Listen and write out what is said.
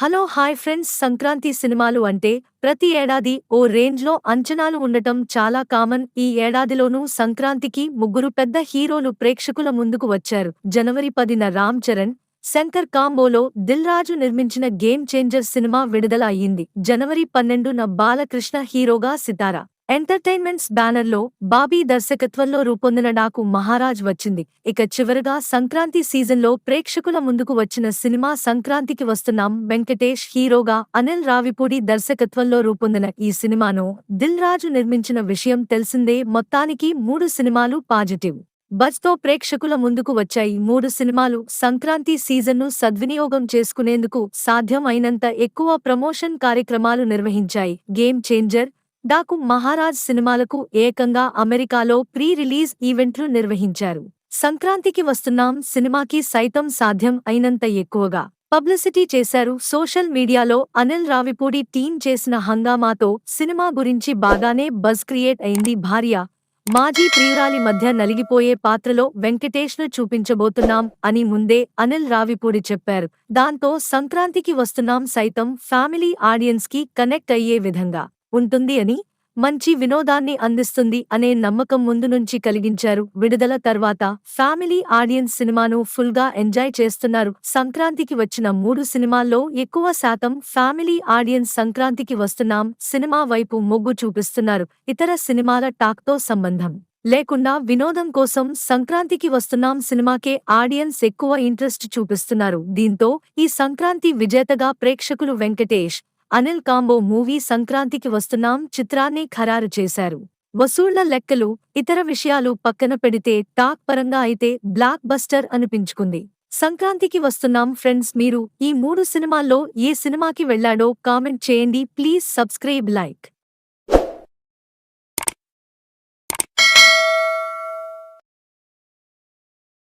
Hello hi friends. Sankranti సినిమాలు అంటే ప్రతి ఏడాది ఓ రేంజ్లో అంచనాలు ఉండటం చాలా కామన్. ఈ ఏడాదిలోనూ సంక్రాంతికి ముగ్గురు పెద్ద హీరోలు ప్రేక్షకుల ముందుకు వచ్చారు. జనవరి పదిన రామ్ చరణ్ శంకర్ కాంబోలో దిల్ రాజు నిర్మించిన గేమ్ చేంజర్ సినిమా విడుదల అయ్యింది జనవరి పన్నెండున బాలకృష్ణ హీరోగా సితారా. ఎంటర్టైన్మెంట్స్ బ్యానర్లో బాబీ దర్శకత్వంలో రూపొందిన నాకు మహారాజ్ వచ్చింది. ఇక చివరగా సంక్రాంతి సీజన్లో ప్రేక్షకుల ముందుకు వచ్చిన సినిమా సంక్రాంతికి వస్తున్నాం వెంకటేష్ హీరోగా అనిల్ రావిపూడి దర్శకత్వంలో రూపొందిన ఈ సినిమాను దిల్ రాజు నిర్మించిన విషయం తెలిసిందే మొత్తానికి మూడు సినిమాలు పాజిటివ్. బజ్తో ప్రేక్షకుల ముందుకు వచ్చాయి మూడు సినిమాలు సంక్రాంతి సీజన్ను సద్వినియోగం చేసుకునేందుకు సాధ్యం అయినంత ఎక్కువ ప్రమోషన్ కార్యక్రమాలు నిర్వహించాయి. గేమ్ చేంజర్ డాకు మహారాజ్ సినిమాలకు ఏకంగా అమెరికాలో ప్రీ రిలీజ్ ఈవెంట్లు నిర్వహించారు. సంక్రాంతికి వస్తున్నాం సినిమాకి సైతం సాధ్యం అయినంత ఎక్కువగా పబ్లిసిటీ చేశారు. సోషల్ మీడియాలో అనిల్ రావిపూడి టీం చేసిన హంగామాతో సినిమా గురించి బాగానే బజ్ క్రియేట్ అయింది. భార్య మాజీ ప్రియురాలి మధ్య నలిగిపోయే పాత్రలో వెంకటేష్ను చూపించబోతున్నాం అని ముందే అనిల్ రావిపూడి చెప్పారు. దాంతో సంక్రాంతికి వస్తున్నాం సైతం ఫ్యామిలీ ఆడియన్స్కి కనెక్ట్ అయ్యే విధంగా ఉంటుంది అని మంచి వినోదాన్ని అందిస్తుంది అనే నమ్మకం ముందు నుంచి కలిగించారు. విడుదల తర్వాత ఫ్యామిలీ ఆడియన్స్ సినిమాను ఫుల్గా ఎంజాయ్ చేస్తున్నారు. సంక్రాంతికి వచ్చిన మూడు సినిమాల్లో ఎక్కువ శాతం ఫ్యామిలీ ఆడియన్స్ సంక్రాంతికి వస్తున్నాం సినిమా వైపు మొగ్గు చూపిస్తున్నారు. ఇతర సినిమాల టాక్తో సంబంధం లేకుండా వినోదం కోసం సంక్రాంతికి వస్తున్నాం సినిమాకే ఆడియన్స్ ఎక్కువ ఇంట్రెస్ట్ చూపిస్తున్నారు. దీంతో ఈ సంక్రాంతి విజేతగా ప్రేక్షకులు వెంకటేష్ అనిల్ కాంబో మూవీ సంక్రాంతికి వస్తున్నాం చిత్రాన్ని ఖరారు చేశారు. వసూళ్ళ లెక్కలు ఇతర విషయాలు పక్కన పెడితే టాక్ పరంగా అయితే బ్లాక్ బస్టర్ అనిపించుకుంది. సంక్రాంతికి వస్తున్నాం ఫ్రెండ్స్ మీరు ఈ మూడు సినిమాల్లో ఏ సినిమాకి వెళ్ళాడో కామెంట్ చేయండి. Please subscribe like.